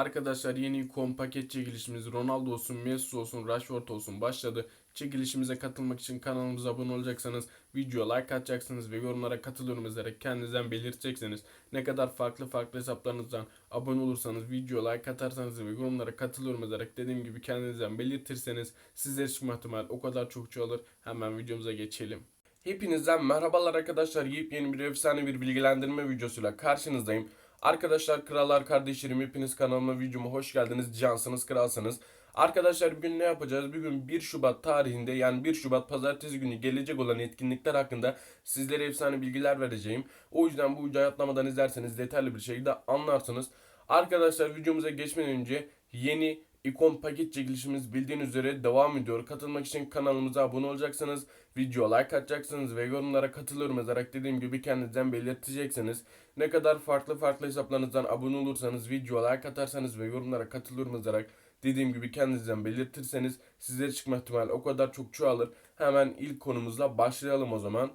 Arkadaşlar yeni ikon paket çekilişimiz Ronaldo olsun, Messi olsun, Rashford olsun başladı. Çekilişimize katılmak için kanalımıza abone olacaksanız, videoya like atacaksınız ve yorumlara katılıyorum yazarak kendinizden belirteceksiniz. Ne kadar farklı farklı hesaplarınızdan abone olursanız, videoya like atarsanız ve yorumlara katılıyorum yazarak dediğim gibi kendinizden belirtirseniz sizlere çıkma ihtimal o kadar çok çoğalır. Hemen videomuza geçelim. Hepinizden merhabalar arkadaşlar. Yepyeni bir efsane bir bilgilendirme videosuyla karşınızdayım. Arkadaşlar krallar kardeşlerim hepiniz kanalıma videoma hoş geldiniz. Cansınız kralsınız. Arkadaşlar bugün ne yapacağız? Bugün 1 Şubat tarihinde yani 1 Şubat pazartesi günü gelecek olan etkinlikler hakkında sizlere efsane bilgiler vereceğim. O yüzden bu videoyu atlamadan izlerseniz detaylı bir şekilde anlarsınız. Arkadaşlar videomuza geçmeden önce yeni ikon paket çekilişimiz bildiğiniz üzere devam ediyor. Katılmak için kanalımıza abone olacaksınız. Video like atacaksınız ve yorumlara katılıyorum yazarak dediğim gibi kendinizden belirteceksiniz. Ne kadar farklı farklı hesaplarınızdan abone olursanız, video like atarsanız ve yorumlara katılıyorum yazarak dediğim gibi kendinizden belirtirseniz sizlere çıkma ihtimali o kadar çok çoğalır. Hemen ilk konumuzla başlayalım o zaman.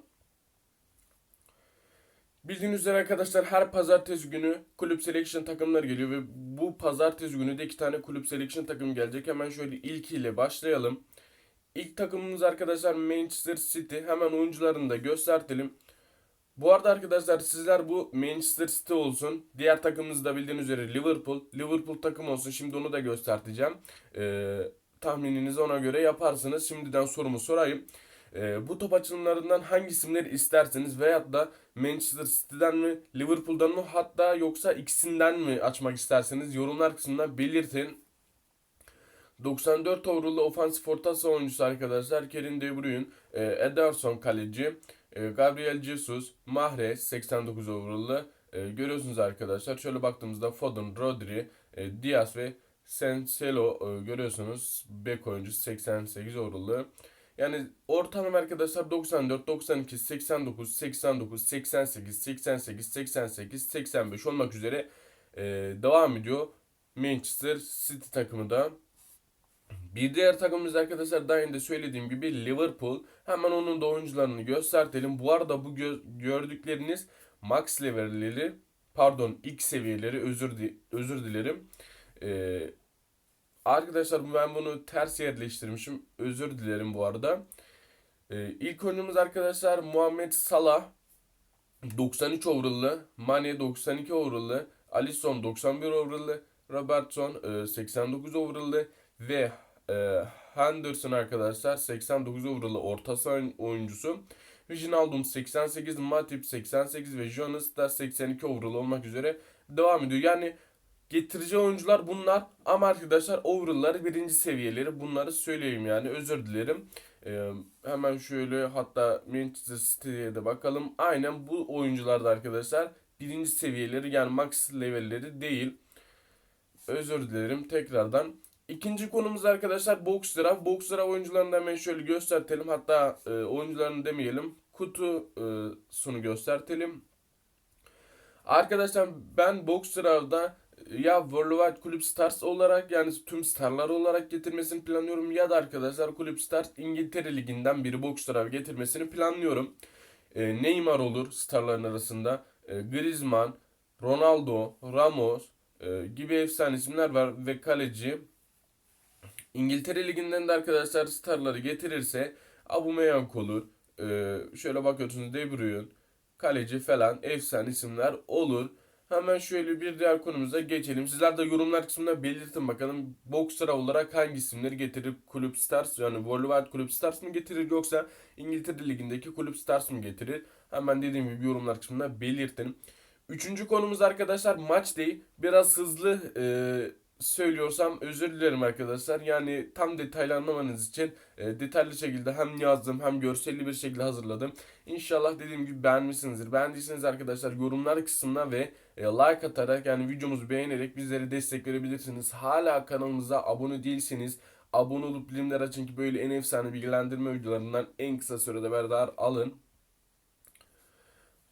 Bildiğiniz üzere arkadaşlar her pazartesi günü kulüp selection takımları geliyor ve bu pazartesi günü de iki tane kulüp selection takım gelecek. Hemen şöyle ilkiyle başlayalım. İlk takımımız arkadaşlar Manchester City. Hemen oyuncularını da göstertelim. Bu arada arkadaşlar sizler bu Manchester City olsun. Diğer takımımız da bildiğiniz üzere Liverpool. Liverpool takım olsun. Şimdi onu da göstereceğim. Ee, tahmininizi ona göre yaparsınız. Şimdiden sorumu sorayım. Ee, bu top açılımlarından hangi isimleri isterseniz veyahut da Manchester City'den mi Liverpool'dan mı hatta yoksa ikisinden mi açmak isterseniz yorumlar kısmında belirtin. 94 overall'lı ofansif orta saha oyuncusu arkadaşlar Kevin De Bruyne, e, Ederson kaleci, e, Gabriel Jesus, Mahrez 89 overall'lı e, görüyorsunuz arkadaşlar. Şöyle baktığımızda Foden, Rodri, e, Diaz ve Cancelo e, görüyorsunuz. Bek oyuncusu 88 overall'lı. Yani ortalama arkadaşlar 94, 92, 89, 89, 88, 88, 88, 85 olmak üzere e, devam ediyor. Manchester City takımı da. Bir diğer takımımız arkadaşlar daha önce söylediğim gibi Liverpool. Hemen onun da oyuncularını göstertelim. Bu arada bu gö- gördükleriniz max levelleri pardon X seviyeleri özür di- özür dilerim. Ee, arkadaşlar ben bunu ters yerleştirmişim. Özür dilerim bu arada. Ee, ilk oyuncumuz arkadaşlar Muhammed Salah 93 overall'lı, Mane 92 overall'lı, Alisson 91 overall'lı, Robertson e, 89 overall'lı ve e, Henderson arkadaşlar 89 overall'lı orta saha oyuncusu. Wijnaldum 88, Matip 88 ve Jonas da 82 overall olmak üzere devam ediyor. Yani getireceği oyuncular bunlar ama arkadaşlar overall'ları birinci seviyeleri bunları söyleyeyim yani özür dilerim. Ee, hemen şöyle hatta Manchester City'ye de bakalım. Aynen bu oyuncularda arkadaşlar birinci seviyeleri yani max levelleri değil. Özür dilerim tekrardan. İkinci konumuz arkadaşlar box draft. Oyuncularını hemen şöyle göstertelim. Hatta e, oyuncularını demeyelim. Kutusunu göstertelim. Arkadaşlar ben box ya Worldwide Kulüp Stars olarak yani tüm starlar olarak getirmesini planlıyorum ya da arkadaşlar Kulüp Stars İngiltere Ligi'nden biri box draft getirmesini planlıyorum. E, Neymar olur starların arasında. E, Griezmann, Ronaldo, Ramos e, gibi efsane isimler var ve kaleci İngiltere Ligi'nden de arkadaşlar starları getirirse Aubameyang olur. Ee, şöyle bakıyorsunuz De Bruyne, kaleci falan efsane isimler olur. Hemen şöyle bir diğer konumuza geçelim. Sizler de yorumlar kısmında belirtin bakalım Boxer olarak hangi isimleri getirir Kulüp Stars yani Worldwide Kulüp Stars mı getirir yoksa İngiltere Ligi'ndeki Kulüp Stars mı getirir? Hemen dediğim gibi yorumlar kısmında belirtin. Üçüncü konumuz arkadaşlar maç değil. Biraz hızlı e, söylüyorsam özür dilerim arkadaşlar. Yani tam detaylı anlamanız için e, detaylı şekilde hem yazdım hem görselli bir şekilde hazırladım. İnşallah dediğim gibi beğenmişsinizdir. Beğendiyseniz arkadaşlar yorumlar kısmına ve e, like atarak yani videomuzu beğenerek bizlere destek verebilirsiniz. Hala kanalımıza abone değilseniz abone olup bilimler açın ki böyle en efsane bilgilendirme videolarından en kısa sürede beraber alın.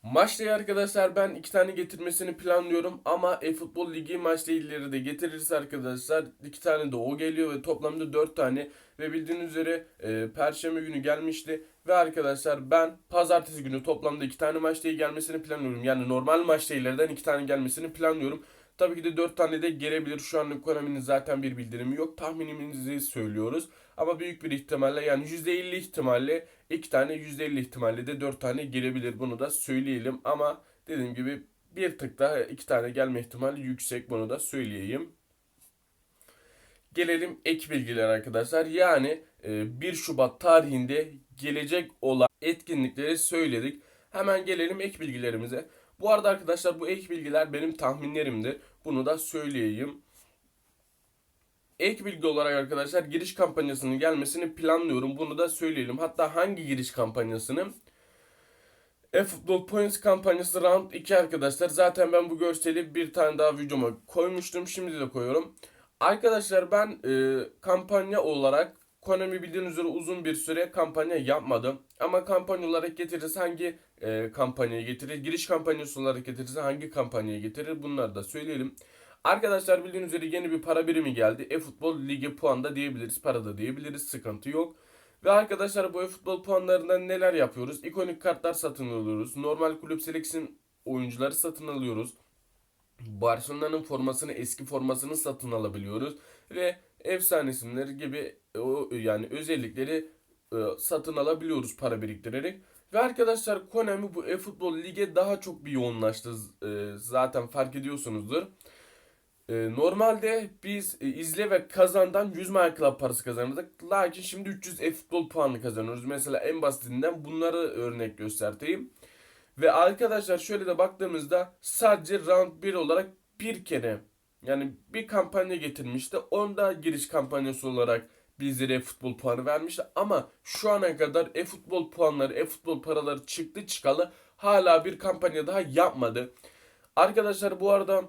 Maçta arkadaşlar ben iki tane getirmesini planlıyorum ama e-futbol ligi maçta illeri de getirirse arkadaşlar iki tane de o geliyor ve toplamda dört tane ve bildiğiniz üzere e, perşembe günü gelmişti ve arkadaşlar ben pazartesi günü toplamda iki tane maç değil gelmesini planlıyorum yani normal maç değillerden iki tane gelmesini planlıyorum. Tabii ki de 4 tane de gelebilir. Şu anlık Konami'nin zaten bir bildirimi yok. Tahminimizi söylüyoruz. Ama büyük bir ihtimalle yani %50 ihtimalle 2 tane %50 ihtimalle de 4 tane gelebilir. Bunu da söyleyelim. Ama dediğim gibi bir tık daha 2 tane gelme ihtimali yüksek. Bunu da söyleyeyim. Gelelim ek bilgiler arkadaşlar. Yani e, 1 Şubat tarihinde gelecek olan etkinlikleri söyledik. Hemen gelelim ek bilgilerimize. Bu arada arkadaşlar bu ek bilgiler benim tahminlerimdi. Bunu da söyleyeyim. Ek bilgi olarak arkadaşlar giriş kampanyasının gelmesini planlıyorum. Bunu da söyleyelim. Hatta hangi giriş kampanyasını? eFootball Points kampanyası Round 2 arkadaşlar. Zaten ben bu görseli bir tane daha videoma koymuştum. Şimdi de koyuyorum. Arkadaşlar ben e, kampanya olarak Konami bildiğiniz üzere uzun bir süre kampanya yapmadım. Ama kampanya olarak getirirse hangi e, kampanyayı getirir? Giriş kampanyası olarak getirirse hangi kampanyayı getirir? Bunları da söyleyelim. Arkadaşlar bildiğiniz üzere yeni bir para birimi geldi. E-Futbol Ligi puan da diyebiliriz. Para da diyebiliriz. Sıkıntı yok. Ve arkadaşlar bu e-futbol puanlarından neler yapıyoruz? İkonik kartlar satın alıyoruz. Normal kulüp seleksiyon oyuncuları satın alıyoruz. Barcelona'nın formasını, eski formasını satın alabiliyoruz. Ve efsane isimler gibi o yani özellikleri e, satın alabiliyoruz para biriktirerek. Ve arkadaşlar Konami bu e-futbol lige daha çok bir yoğunlaştı. E, zaten fark ediyorsunuzdur. E, normalde biz e, izle ve kazandan 100 My Club parası kazanırdık. Lakin şimdi 300 e-futbol puanı kazanıyoruz. Mesela en basitinden bunları örnek göstereyim. Ve arkadaşlar şöyle de baktığımızda sadece round 1 olarak bir kere yani bir kampanya getirmişti. Onda giriş kampanyası olarak bizlere futbol puanı vermişti. Ama şu ana kadar e-futbol puanları, e-futbol paraları çıktı çıkalı hala bir kampanya daha yapmadı. Arkadaşlar bu arada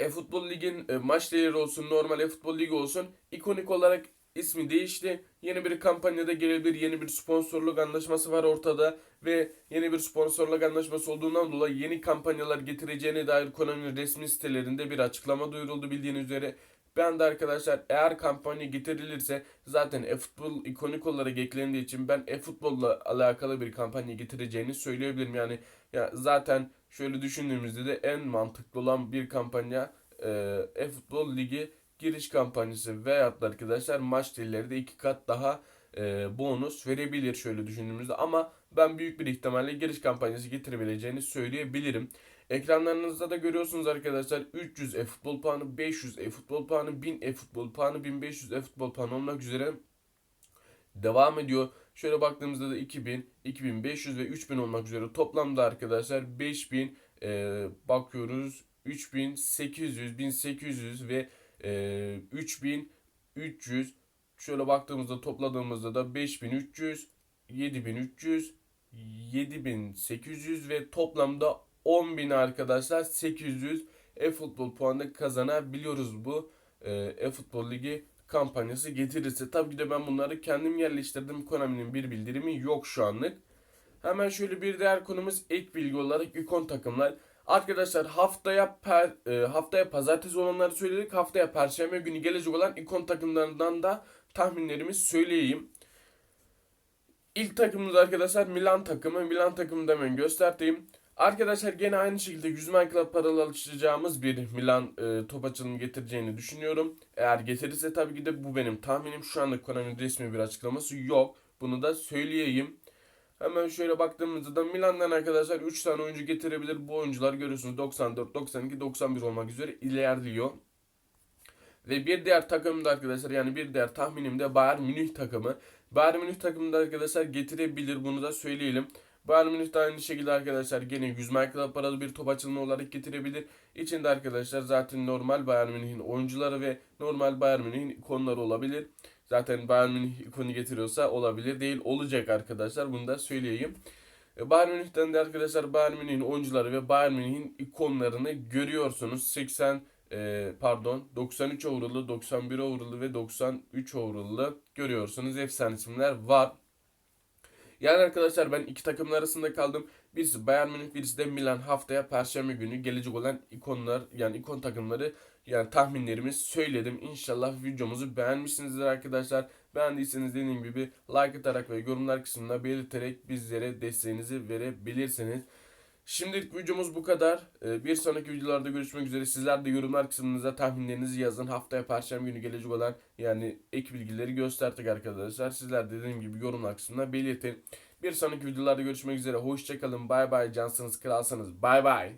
e-futbol ligin e, maç değeri olsun, normal e-futbol ligi olsun ikonik olarak ismi değişti. Yeni bir kampanyada gelebilir. Yeni bir sponsorluk anlaşması var ortada ve yeni bir sponsorluk anlaşması olduğundan dolayı yeni kampanyalar getireceğine dair Konami'nin resmi sitelerinde bir açıklama duyuruldu bildiğiniz üzere. Ben de arkadaşlar eğer kampanya getirilirse zaten e-futbol ikonik olarak eklendiği için ben e-futbolla alakalı bir kampanya getireceğini söyleyebilirim. Yani ya zaten şöyle düşündüğümüzde de en mantıklı olan bir kampanya e, e-futbol ligi giriş kampanyası veyahut da arkadaşlar maç dilleri de iki kat daha e, bonus verebilir şöyle düşündüğümüzde ama ben büyük bir ihtimalle giriş kampanyası getirebileceğini söyleyebilirim. Ekranlarınızda da görüyorsunuz arkadaşlar 300 e-futbol puanı, 500 e-futbol puanı, 1000 e-futbol puanı, 1500 e-futbol puanı olmak üzere devam ediyor. Şöyle baktığımızda da 2000, 2500 ve 3000 olmak üzere toplamda arkadaşlar 5000 e, bakıyoruz 3800, 1800 ve e, 3300 şöyle baktığımızda topladığımızda da 5300, 7300, 7800 ve toplamda 10.000 arkadaşlar 800 e-futbol puanı kazanabiliyoruz bu e, e-futbol ligi kampanyası getirirse. Tabii ki de ben bunları kendim yerleştirdim. Konami'nin bir bildirimi yok şu anlık. Hemen şöyle bir diğer konumuz ek bilgi olarak ikon takımlar. Arkadaşlar haftaya per, e, haftaya pazartesi olanları söyledik. Haftaya perşembe günü gelecek olan ikon takımlarından da tahminlerimi söyleyeyim. İlk takımımız arkadaşlar Milan takımı. Milan takımını da hemen göstereyim. Arkadaşlar gene aynı şekilde 100 Club paralı alışacağımız bir Milan e, top açılımı getireceğini düşünüyorum. Eğer getirirse tabii ki de bu benim tahminim. Şu anda Konami'nin resmi bir açıklaması yok. Bunu da söyleyeyim. Hemen şöyle baktığımızda da Milan'dan arkadaşlar 3 tane oyuncu getirebilir. Bu oyuncular görüyorsunuz 94, 92, 91 olmak üzere ilerliyor. Ve bir diğer takım da arkadaşlar yani bir diğer tahminim de Bayern Münih takımı. Bayern Münih takımında arkadaşlar getirebilir bunu da söyleyelim. Bayern Münih de aynı şekilde arkadaşlar gene 100 Michael paralı bir top açılımı olarak getirebilir. İçinde arkadaşlar zaten normal Bayern Münih'in oyuncuları ve normal Bayern Münih'in ikonları olabilir. Zaten Bayern Münih ikonu getiriyorsa olabilir değil olacak arkadaşlar bunu da söyleyeyim. E, Bayern Münih'ten de arkadaşlar Bayern Münih'in oyuncuları ve Bayern Münih'in ikonlarını görüyorsunuz. 80 e, pardon 93 overall'lı, 91 overall'lı ve 93 overall'lı görüyorsunuz. Efsane isimler var. Yani arkadaşlar ben iki takımın arasında kaldım. Birisi Bayern Münih, birisi de Milan haftaya Perşembe günü gelecek olan ikonlar yani ikon takımları yani tahminlerimi söyledim. İnşallah videomuzu beğenmişsinizdir arkadaşlar. Beğendiyseniz dediğim gibi like atarak ve yorumlar kısmında belirterek bizlere desteğinizi verebilirsiniz. Şimdilik videomuz bu kadar. Ee, Bir sonraki videolarda görüşmek üzere. Sizler de yorumlar kısmınıza tahminlerinizi yazın. Haftaya perşembe günü gelecek olan yani ek bilgileri gösterdik arkadaşlar. Sizler de dediğim gibi yorumlar kısmına belirtin. Bir sonraki videolarda görüşmek üzere. Hoşçakalın. Bay bay. Cansınız kralsınız. Bay bay.